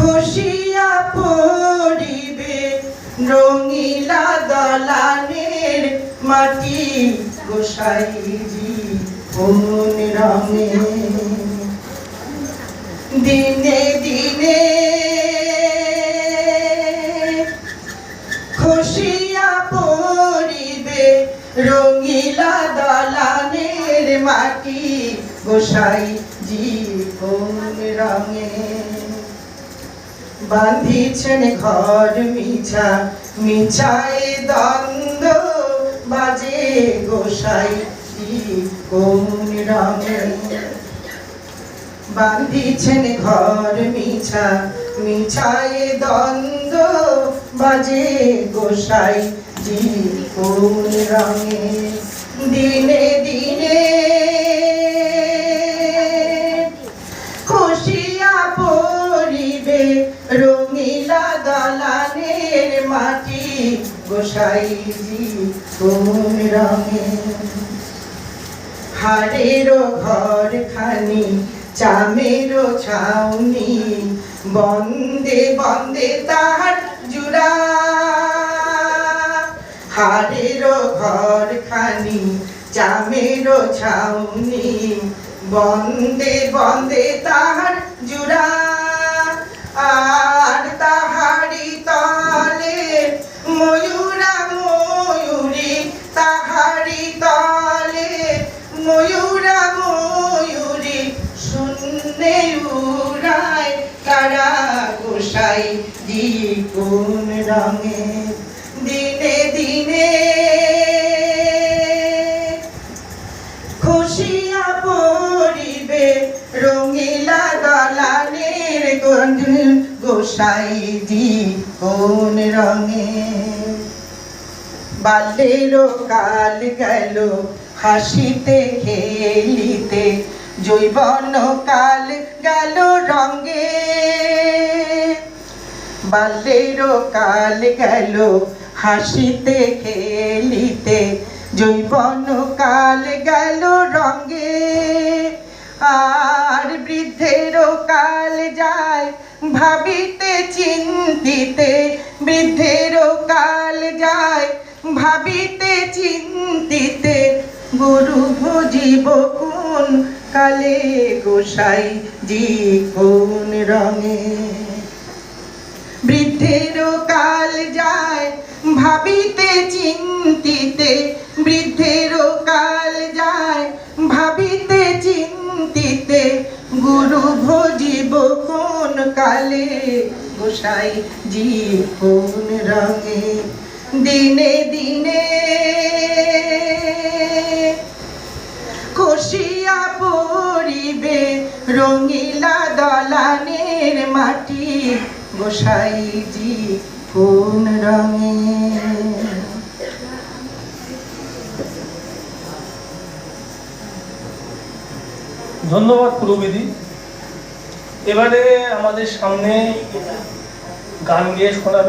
খসিয়া পড়িবে রঙিলা দলানের মাটি গোসাইজি কোন রঙে। দিনে দিনে খসিয়া পড়িবে রঙিলা দলানের মাটি গোসাই জীবন রঙে। বাঁধিছেন ঘর মিছা মিছায় দ্বন্দ্ব বাজে গোসাই কোন বাঁধিছেন ঘর মিছা মিছায় দ্বন্দ্ব বাজে গোসাই জি কোন রঙে? গোসাই জি কোন রঙে হাড়েরও ঘর খানি চামেরও ছাউনি, বন্দে বন্দে তাহার জুড়া। হাড়েরও ঘর খানি চামেরও ছাউনি, বন্দে বন্দে তাহার জুড়া। ময়ূরা ময়ূরী শূন্যে উড়ায়, তারা গোসাই দি কোন রঙে। দিনে দিনে খুশিয়া পড়িবে রঙিলা দলানের গন্ধ, গোসাই দি কোন রঙে। বাল্যেরও কাল গেল হাসিতে খেলিতে জৈবন কাল গেল রঙে। বাল্যেরও কাল গেল হাসিতে খেলিতে জৈবন কাল গেল রঙে। আর বৃদ্ধেরও কাল যায় ভাবিতে, চিন্তিতে বৃদ্ধেরও কাল যায় ভাবিতে, চিন্তিতে। গুরু ভজিব কোন কালে গোসাই জি কোন রঙে? বৃদ্ধের কাল যায় ভাবিতে চিন্তিতে, বৃদ্ধের কাল যায় ভাবিতে চিন্তিতে, গুরু ভজিব কোন কালে গোসাই জি কোন রঙে? দিনে দিনে রঙিলা দলানের মাটি গোসাইজি কোন রঙে। ধন্যবাদ পুরোবিধি এবারে আমাদের সামনে গান গেয়ে শোনাবেন